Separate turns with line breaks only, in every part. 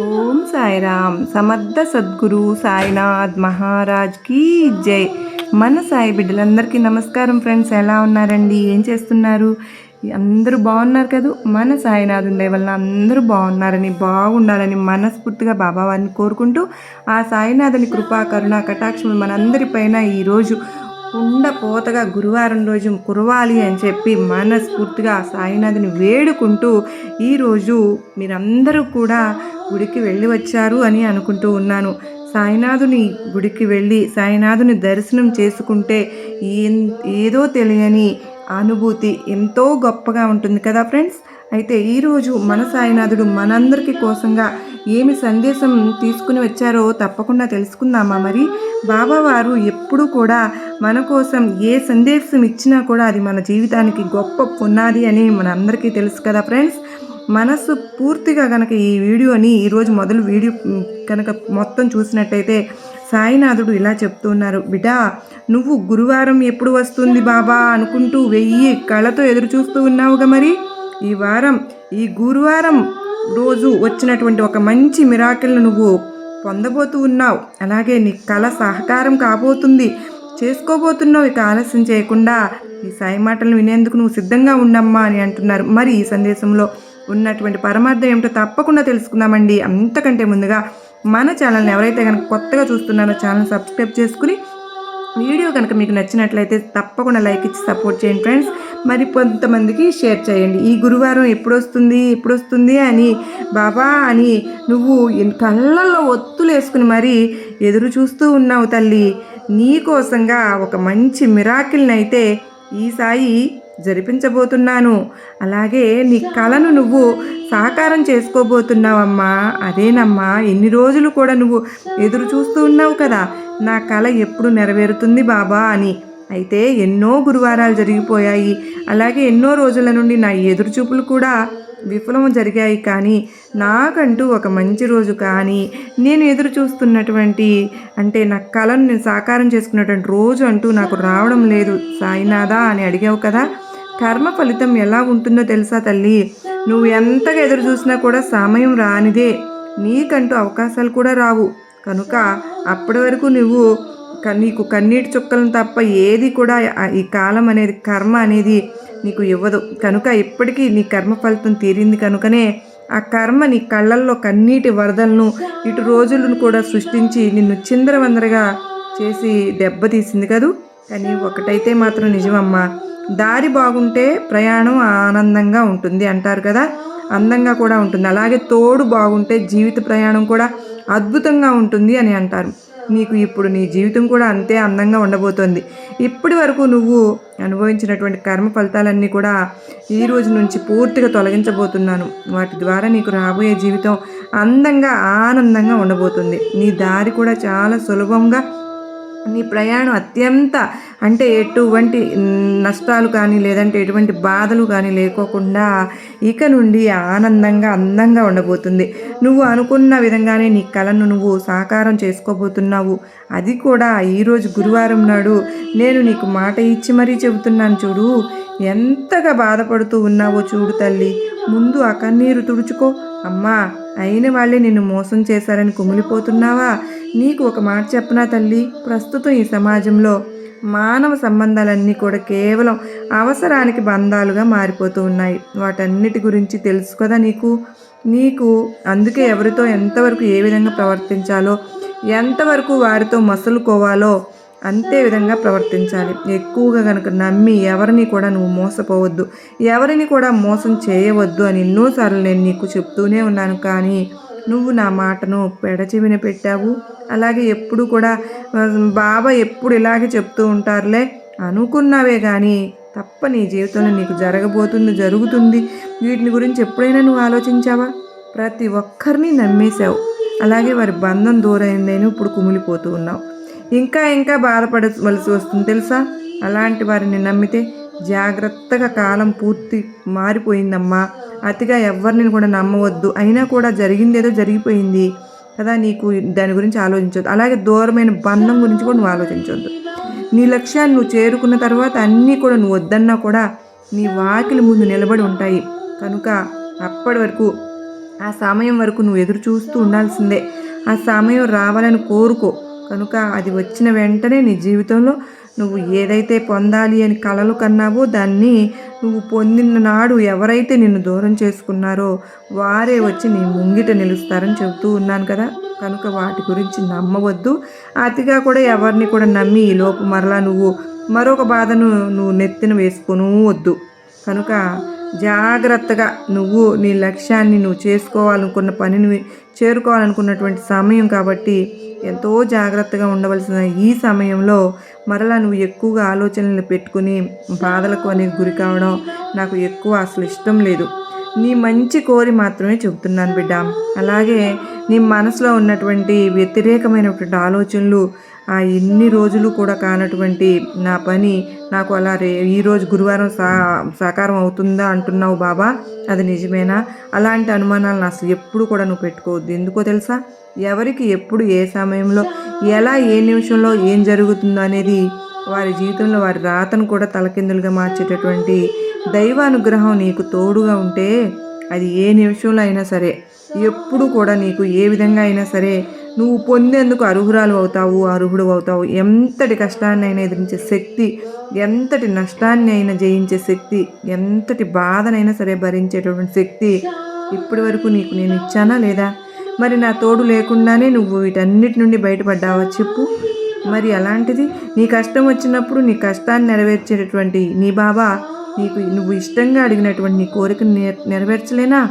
ఓం సాయిరామ్. సమర్థ సద్గురు సాయినాథ్ మహారాజ్ కీ జై. మన సాయి బిడ్డలందరికీ నమస్కారం ఫ్రెండ్స్ ఎలా ఉన్నారండి? ఏం చేస్తున్నారు? అందరూ బాగున్నారు కదా? మన సాయినాథ్ ఉండే వల్ల అందరూ బాగున్నారని బాగుండాలని మనస్ఫూర్తిగా బాబావారిని కోరుకుంటూ ఆ సాయినాథుని కృపా కరుణ కటాక్షములు మనందరిపైన ఈరోజు కుండ పోతగా గురువారం రోజు కురవాలి అని చెప్పి మనస్ఫూర్తిగా సాయినాథుని వేడుకుంటూ ఈరోజు మీరందరూ కూడా గుడికి వెళ్ళి వచ్చారు అని అనుకుంటూ ఉన్నాను. సాయినాథుని గుడికి వెళ్ళి సాయినాథుని దర్శనం చేసుకుంటే ఏం- ఏదో తెలియని అనుభూతి ఎంతో గొప్పగా ఉంటుంది కదా ఫ్రెండ్స్? అయితే ఈరోజు మన సాయినాథుడు మనందరికీ కోసంగా ఏమి సందేశం తీసుకుని వచ్చారో తప్పకుండా తెలుసుకుందామా మరి? బాబావారు ఎప్పుడూ కూడా మన కోసం ఏ సందేశం ఇచ్చినా కూడా అది మన జీవితానికి గొప్ప పునాది అని మనందరికీ తెలుసు కదా ఫ్రెండ్స్? మనసు పూర్తిగా కనుక ఈ వీడియోని ఈరోజు మొదలు వీడియో కనుక మొత్తం చూసినట్టయితే సాయినాథుడు ఇలా చెప్తున్నారు. బిడ్డా నువ్వు గురువారం ఎప్పుడు వస్తుంది బాబా? అనుకుంటూ వెయ్యి కళ్ళతో ఎదురు చూస్తూ ఉన్నావుగా మరి. ఈ వారం ఈ గురువారం రోజు వచ్చినటువంటి ఒక మంచి మిరాకిల్ను నువ్వు పొందబోతూ ఉన్నావు. అలాగే నీ కళ సహకారం కాబోతుంది. చేసుకోబోతున్నావు. ఇక ఆలస్యం చేయకుండా ఈ సాయి మాటలను వినేందుకు నువ్వు సిద్ధంగా ఉండమ్మా అని అంటున్నారు. మరి ఈ సందేశంలో ఉన్నటువంటి పరమార్థం ఏమిటో తప్పకుండా తెలుసుకుందామండి. అంతకంటే ముందుగా మన ఛానల్ని ఎవరైతే కనుక కొత్తగా చూస్తున్నారో ఛానల్ సబ్స్క్రైబ్ చేసుకుని వీడియో కనుక మీకు నచ్చినట్లయితే తప్పకుండా లైక్ ఇచ్చి సపోర్ట్ చేయండి ఫ్రెండ్స్. మరి కొంతమందికి షేర్ చేయండి. ఈ గురువారం ఎప్పుడు వస్తుంది ఎప్పుడు వస్తుంది అని బాబా అని నువ్వు కళ్ళల్లో ఒత్తులు వేసుకుని మరి ఎదురు చూస్తూ ఉన్నావు తల్లి. నీకోసంగా ఒక మంచి మిరాకిల్ని అయితే ఈ సాయి జరిపించబోతున్నాను. అలాగే నీ కళను నువ్వు సాకారం చేసుకోబోతున్నావమ్మా. అదేనమ్మా ఎన్ని రోజులు కూడా నువ్వు ఎదురు చూస్తూ ఉన్నావు కదా. నా కళ ఎప్పుడు నెరవేరుతుంది బాబా అని. అయితే ఎన్నో గురువారాలు జరిగిపోయాయి. అలాగే ఎన్నో రోజుల నుండి నా ఎదురుచూపులు కూడా విఫలం జరిగాయి కానీ నాకంటూ ఒక మంచి రోజు కానీ నేను ఎదురు చూస్తున్నటువంటి అంటే నా కళను నేను సాకారం చేసుకున్నటువంటి రోజు అంటూ నాకు రావడం లేదు. సాయినాథా అని అడిగావు కదా. కర్మ ఫలితం ఎలా ఉంటుందో తెలుసా తల్లి? నువ్వు ఎంతగా ఎదురు చూసినా కూడా సమయం రానిదే. నీకంటూ అవకాశాలు కూడా రావు. కనుక అప్పటి వరకు నువ్వు క- నీకు కన్నీటి చుక్కలను తప్ప ఏది కూడా ఈ కాలం అనేది కర్మ అనేది నీకు ఇవ్వదు. కనుక ఇప్పటికీ నీ కర్మ ఫలితం తీరింది కనుకనే ఆ కర్మ నీ కళ్ళల్లో కన్నీటి వరదలను ఇటు రోజులను కూడా సృష్టించి నిన్ను చిందరవందరగా చేసి దెబ్బతీసింది కదూ? కానీ ఒకటైతే మాత్రం నిజమమ్మా. దారి బాగుంటే ప్రయాణం ఆనందంగా ఉంటుంది అంటారు కదా? అందంగా కూడా ఉంటుంది. అలాగే తోడు బాగుంటే జీవిత ప్రయాణం కూడా అద్భుతంగా ఉంటుంది అని అంటారు. నీకు ఇప్పుడు నీ జీవితం కూడా అంతే అందంగా ఉండబోతోంది. ఇప్పటి వరకు నువ్వు అనుభవించినటువంటి కర్మ ఫలితాలన్నీ కూడా ఈ రోజు నుంచి పూర్తిగా తొలగించబోతున్నాను. వాటి ద్వారా నీకు రాబోయే జీవితం అందంగా ఆనందంగా ఉండబోతుంది. నీ దారి కూడా చాలా సులభంగా నీ ప్రయాణం అత్యంత అంటే ఎటువంటి నష్టాలు కానీ లేదంటే ఎటువంటి బాధలు కానీ లేకోకుండా ఇక నుండి ఆనందంగా అందంగా ఉండబోతుంది. నువ్వు అనుకున్న విధంగానే నీ కళను నువ్వు సాకారం చేసుకోబోతున్నావు. అది కూడా ఈరోజు గురువారం నాడు. నేను నీకు మాట ఇచ్చి మరీ చెబుతున్నాను చూడు. ఎంతగా బాధపడుతూ ఉన్నావో చూడు తల్లి. ముందు ఆ కన్నీరు తుడుచుకో. అమ్మా అయిన వాళ్ళే నిన్ను మోసం చేశారని కుమిలిపోతున్నావా? నీకు ఒక మాట చెప్పనా తల్లి? ప్రస్తుతం ఈ సమాజంలో మానవ సంబంధాలన్నీ కూడా కేవలం అవసరానికి బంధాలుగా మారిపోతూ ఉన్నాయి. వాటన్నిటి గురించి తెలుసు కదా నీకు? నీకు అందుకే ఎవరితో ఎంతవరకు ఏ విధంగా ప్రవర్తించాలో ఎంతవరకు వారితో మసలుకోవాలో అంతే విధంగా ప్రవర్తించాలి. ఎక్కువగా కనుక నమ్మి ఎవరిని కూడా నువ్వు మోసపోవద్దు. ఎవరిని కూడా మోసం చేయవద్దు అని ఎన్నోసార్లు నేను నీకు చెప్తూనే ఉన్నాను. కానీ నువ్వు నా మాటను పెడచెవిన పెట్టావు. అలాగే ఎప్పుడు కూడా బాబా ఎప్పుడు ఇలాగే చెప్తూ ఉంటారులే. అనుకున్నావే కానీ తప్ప నీ జీవితంలో నీకు జరగబోతుంది జరుగుతుంది. వీటిని గురించి ఎప్పుడైనా నువ్వు ఆలోచించావా? ప్రతి ఒక్కరిని నమ్మేశావు. అలాగే వారి బంధం దూరైందని ఇప్పుడు కుమిలిపోతూ ఉన్నావు. ఇంకా ఇంకా బాధపడవలసి వస్తుంది తెలుసా? అలాంటి వారిని నమ్మితే జాగ్రత్తగా కాలం పూర్తి మారిపోయిందమ్మా. అతిగా ఎవరిని కూడా నమ్మవద్దు. అయినా కూడా జరిగిందేదో జరిగిపోయింది కదా నీకు దాని గురించి ఆలోచించవద్దు అలాగే దూరమైన బంధం గురించి కూడా నువ్వు ఆలోచించవద్దు నీ లక్ష్యాన్ని నువ్వు చేరుకున్న తర్వాత అన్నీ కూడా నువ్వు వద్దన్నా కూడా నీ వాకిలి ముందు నిలబడి ఉంటాయి. కనుక అప్పటి వరకు ఆ సమయం వరకు నువ్వు ఎదురు చూస్తూ ఉండాల్సిందే. ఆ సమయం రావాలని కోరుకో. కనుక అది వచ్చిన వెంటనే నీ జీవితంలో నువ్వు ఏదైతే పొందాలి అని కలలు కన్నావో దాన్ని నువ్వు పొందిన నాడు ఎవరైతే నిన్ను దూరం చేసుకున్నారో వారే వచ్చి నీ ముంగిట నిలుస్తారని చెబుతూ ఉన్నాను కదా. కనుక వాటి గురించి నమ్మవద్దు. అతిగా కూడా ఎవరిని కూడా నమ్మి ఈ లోపు మరలా నువ్వు మరొక బాధను నువ్వు నెత్తిన వేసుకొనూ వద్దు. కనుక జాగ్రత్తగా నువ్వు నీ లక్ష్యాన్ని నువ్వు చేసుకోవాలనుకున్న పనిని చేరుకోవాలనుకున్నటువంటి సమయం కాబట్టి ఎంతో జాగ్రత్తగా ఉండవలసిన ఈ సమయంలో మరలా నువ్వు ఎక్కువగా ఆలోచనలు పెట్టుకుని బాధలకు అనేది గురి కావడం నాకు ఎక్కువ అసలు ఇష్టం లేదు. నీ మంచి కోరి మాత్రమే చెబుతున్నాను బిడ్డ. అలాగే నీ మనసులో ఉన్నటువంటి వ్యతిరేకమైనటువంటి ఆలోచనలు ఆ ఎన్ని రోజులు కూడా కానటువంటి నా పని నాకు అలా రే ఈరోజు గురువారం సా సాకారం అవుతుందా అంటున్నావు బాబా? అది నిజమేనా? అలాంటి అనుమానాలను అసలు ఎప్పుడు కూడా నువ్వు పెట్టుకోవద్దు. ఎందుకో తెలుసా? ఎవరికి ఎప్పుడు ఏ సమయంలో ఎలా ఏ నిమిషంలో ఏం జరుగుతుందో అనేది వారి జీవితంలో వారి రాతను కూడా తలకిందులుగా మార్చేటటువంటి దైవానుగ్రహం నీకు తోడుగా ఉంటే అది ఏ నిమిషంలో అయినా సరే ఎప్పుడు కూడా నీకు ఏ విధంగా అయినా సరే నువ్వు పొందేందుకు అర్హురాలు అవుతావు అర్హుడు అవుతావు. ఎంతటి కష్టాన్ని అయినా ఎదిరించే శక్తి ఎంతటి నష్టాన్ని అయినా జయించే శక్తి ఎంతటి బాధనైనా సరే భరించేటటువంటి శక్తి ఇప్పటి వరకు నీకు నేను ఇచ్చానా లేదా? మరి నా తోడు లేకుండానే నువ్వు వీటన్నిటి నుండి బయటపడ్డావా చెప్పు. మరి అలాంటిది నీ కష్టం వచ్చినప్పుడు నీ కష్టాన్ని నెరవేర్చేటటువంటి నీ బాబా నీకు నువ్వు ఇష్టంగా అడిగినటువంటి నీ కోరికను నెరవేర్చలేనా?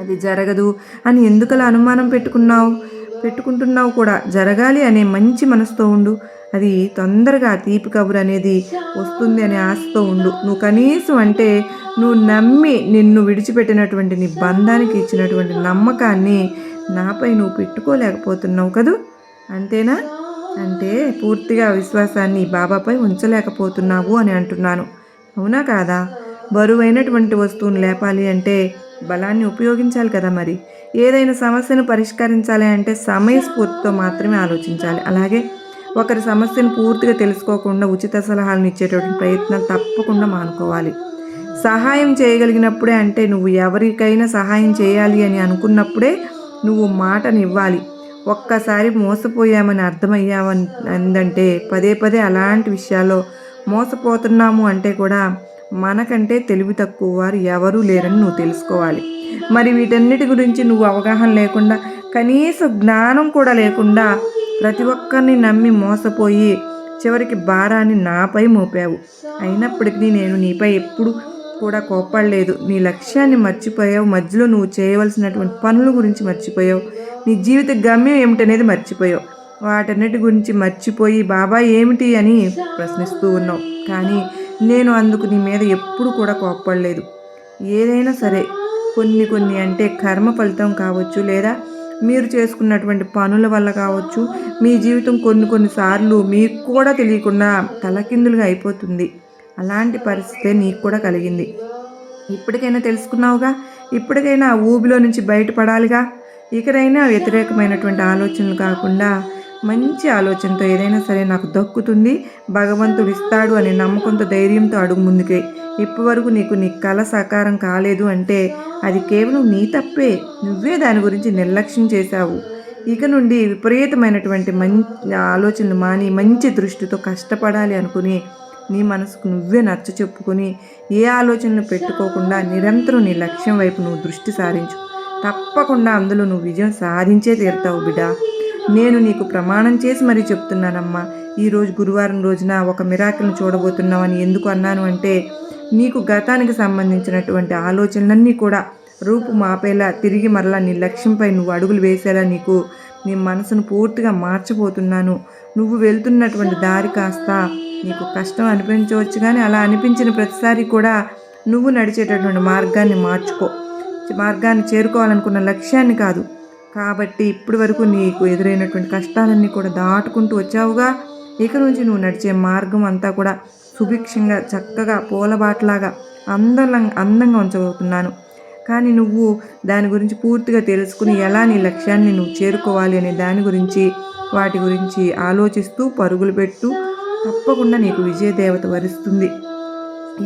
అది జరగదు అని ఎందుకలా అనుమానం పెట్టుకున్నావు? పెట్టుకుంటున్నావు కూడా. జరగాలి అనే మంచి మనసుతో ఉండు. అది తొందరగా తీపి కబురు అనేది వస్తుంది అనే ఆశతో ఉండు. నువ్వు కనీసం అంటే నువ్వు నమ్మి నిన్ను విడిచిపెట్టినటువంటి నీ బంధానికి ఇచ్చినటువంటి నమ్మకాన్ని నాపై నువ్వు పెట్టుకోలేకపోతున్నావు కదూ? అంతేనా? అంటే పూర్తిగా విశ్వాసాన్ని బాబాపై ఉంచలేకపోతున్నావు అని అంటున్నాను. అవునా కాదా? బరువైనటువంటి వస్తువును లేపాలి అంటే బలాన్ని ఉపయోగించాలి కదా మరి? ఏదైనా సమస్యను పరిష్కరించాలి అంటే సమయస్ఫూర్తితో మాత్రమే ఆలోచించాలి. అలాగే ఒకరి సమస్యను పూర్తిగా తెలుసుకోకుండా ఉచిత సలహాలను ఇచ్చేటటువంటి ప్రయత్నాలు తప్పకుండా మానుకోవాలి. సహాయం చేయగలిగినప్పుడే అంటే నువ్వు ఎవరికైనా సహాయం చేయాలి అని అనుకున్నప్పుడే నువ్వు మాటని ఇవ్వాలి ఒక్కసారి మోసపోయామని అర్థమయ్యామని అందంటే పదే పదే అలాంటి విషయాల్లో మోసపోతున్నాము అంటే కూడా మనకంటే తెలివి తక్కువ వారు ఎవరూ లేరని నువ్వు తెలుసుకోవాలి. మరి వీటన్నిటి గురించి నువ్వు అవగాహన లేకుండా కనీస జ్ఞానం కూడా లేకుండా ప్రతి ఒక్కరిని నమ్మి మోసపోయి చివరికి భారాన్ని నాపై మోపావు. అయినప్పటికీ నేను నీపై ఎప్పుడు కూడా కోప్పడలేదు. నీ లక్ష్యాన్ని మర్చిపోయావు. మధ్యలో నువ్వు చేయవలసినటువంటి పనుల గురించి మర్చిపోయావు. నీ జీవిత గమ్యం ఏమిటనేది మర్చిపోయావు. వాటన్నిటి గురించి మర్చిపోయి బాబా ఏమిటి? అని ప్రశ్నిస్తూ ఉన్నావు. కానీ నేను అందుకు నీ మీద ఎప్పుడు కూడా కోప్పడలేదు. ఏదైనా సరే కొన్ని కొన్ని అంటే కర్మ ఫలితం కావచ్చు లేదా మీరు చేసుకున్నటువంటి పనుల వల్ల కావచ్చు మీ జీవితం కొన్ని కొన్నిసార్లు మీకు కూడా తెలియకుండా తలకిందులుగా అయిపోతుంది. అలాంటి పరిస్థితే నీకు కూడా కలిగింది. ఇప్పటికైనా తెలుసుకున్నావుగా? ఇప్పటికైనా ఊబిలో నుంచి బయటపడాలిగా? ఇకనైనా వ్యతిరేకమైనటువంటి ఆలోచనలు కాకుండా మంచి ఆలోచనతో ఏదైనా సరే నాకు దక్కుతుంది భగవంతుడు ఇస్తాడు అనే నమ్మకంతో ధైర్యంతో అడుగు ముందుకే. ఇప్పటివరకు నీకు నీ కళ సాకారం కాలేదు అంటే అది కేవలం నీ తప్పే. నువ్వే దాని గురించి నిర్లక్ష్యం చేశావు. ఇక నుండి విపరీతమైనటువంటి మంచి ఆలోచనలు మాని మంచి దృష్టితో కష్టపడాలి అనుకుని నీ మనసుకు నువ్వే నచ్చ చెప్పుకొని ఏ ఆలోచనలు పెట్టుకోకుండా నిరంతరం నీ లక్ష్యం వైపు నువ్వు దృష్టి సారించు. తప్పకుండా అందులో నువ్వు విజయం సాధించే తీరుతావు బిడా నేను నీకు ప్రమాణం చేసి మరీ చెప్తున్నానమ్మా. ఈరోజు గురువారం రోజున ఒక మిరాకిల్ని చూడబోతున్నావని ఎందుకు అన్నాను అంటే నీకు గతానికి సంబంధించినటువంటి ఆలోచనలన్నీ కూడా రూపు మాపేలా తిరిగి మరలా నీ లక్ష్యంపై నువ్వు అడుగులు వేసేలా నీకు నీ మనసును పూర్తిగా మార్చబోతున్నాను. నువ్వు వెళ్తున్నటువంటి దారి కాస్త నీకు కష్టం అనిపించవచ్చు కానీ అలా అనిపించిన ప్రతిసారి కూడా నువ్వు నడిచేటటువంటి మార్గాన్ని మార్చుకో. మార్గాన్ని చేరుకోవాలనుకున్న లక్ష్యాన్ని కాదు కాబట్టి ఇప్పటి వరకు నీకు ఎదురైనటువంటి కష్టాలన్నీ కూడా దాటుకుంటూ వచ్చావుగా. ఇక నుంచి నువ్వు నడిచే మార్గం అంతా కూడా సుభిక్షంగా చక్కగా పూలబాటలాగా అందంగా అందంగా ఉంచబోతున్నాను. కానీ నువ్వు దాని గురించి పూర్తిగా తెలుసుకుని ఎలా నీ లక్ష్యాన్ని నువ్వు చేరుకోవాలి అనే దాని గురించి వాటి గురించి ఆలోచిస్తూ పరుగులు పెట్టు. తప్పకుండా నీకు విజయదేవత వరిస్తుంది.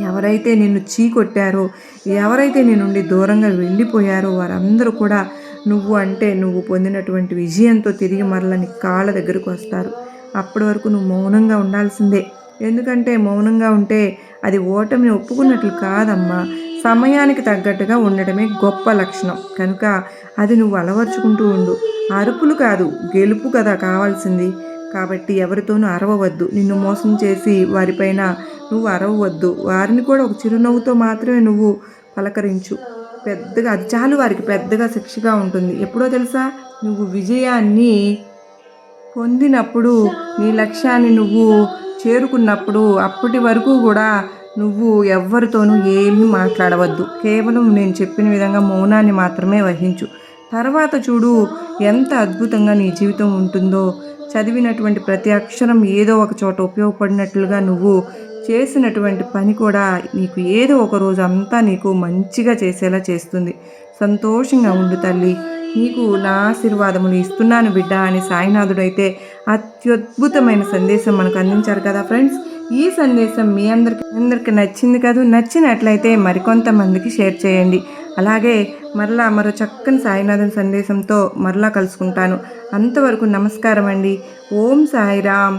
ఎవరైతే నిన్ను చీకొట్టారో ఎవరైతే నీ నుండి దూరంగా వెళ్ళిపోయారో వారందరూ కూడా నువ్వు అంటే నువ్వు పొందినటువంటి విజయంతో తిరిగి మరలని కాళ్ళ దగ్గరకు వస్తారు. అప్పటి వరకు నువ్వు మౌనంగా ఉండాల్సిందే. ఎందుకంటే మౌనంగా ఉంటే అది ఓటమిని ఒప్పుకున్నట్లు కాదమ్మా. సమయానికి తగ్గట్టుగా ఉండడమే గొప్ప లక్షణం. కనుక అది నువ్వు అలవర్చుకుంటూ ఉండు. అరుపులు కాదు గెలుపు కదా కావాల్సింది. కాబట్టి ఎవరితోనూ అరవవద్దు. నిన్ను మోసం చేసి వారిపైన నువ్వు అరవవద్దు. వారిని కూడా ఒక చిరునవ్వుతో మాత్రమే నువ్వు పలకరించు. పెద్దగా అది చాలు వారికి పెద్దగా శిక్షగా ఉంటుంది. ఎప్పుడో తెలుసా? నువ్వు విజయాన్ని పొందినప్పుడు నీ లక్ష్యాన్ని నువ్వు చేరుకున్నప్పుడు అప్పటి వరకు కూడా నువ్వు ఎవ్వరితోనూ ఏమీ మాట్లాడవద్దు. కేవలం నేను చెప్పిన విధంగా మౌనాన్ని మాత్రమే వహించు. తర్వాత చూడు ఎంత అద్భుతంగా నీ జీవితం ఉంటుందో. చదివినటువంటి ప్రతి అక్షరం ఏదో ఒక చోట ఉపయోగపడినట్లుగా నువ్వు చేసినటువంటి పని కూడా నీకు ఏదో ఒక రోజు అంతా నీకు మంచిగా చేసేలా చేస్తుంది. సంతోషంగా ఉండు తల్లి. నీకు నా ఆశీర్వాదములు ఇస్తున్నాను బిడ్డ అని సాయినాథుడైతే అత్యద్భుతమైన సందేశం మనకు అందించారు కదా ఫ్రెండ్స్. ఈ సందేశం మీ అందరికి అందరికి నచ్చింది కదా నచ్చినట్లయితే మరికొంతమందికి షేర్ చేయండి. అలాగే మరలా మరో చక్కని సాయినాథన్ సందేశంతో మరలా కలుసుకుంటాను. అంతవరకు నమస్కారం అండి ఓం సాయిరామ్.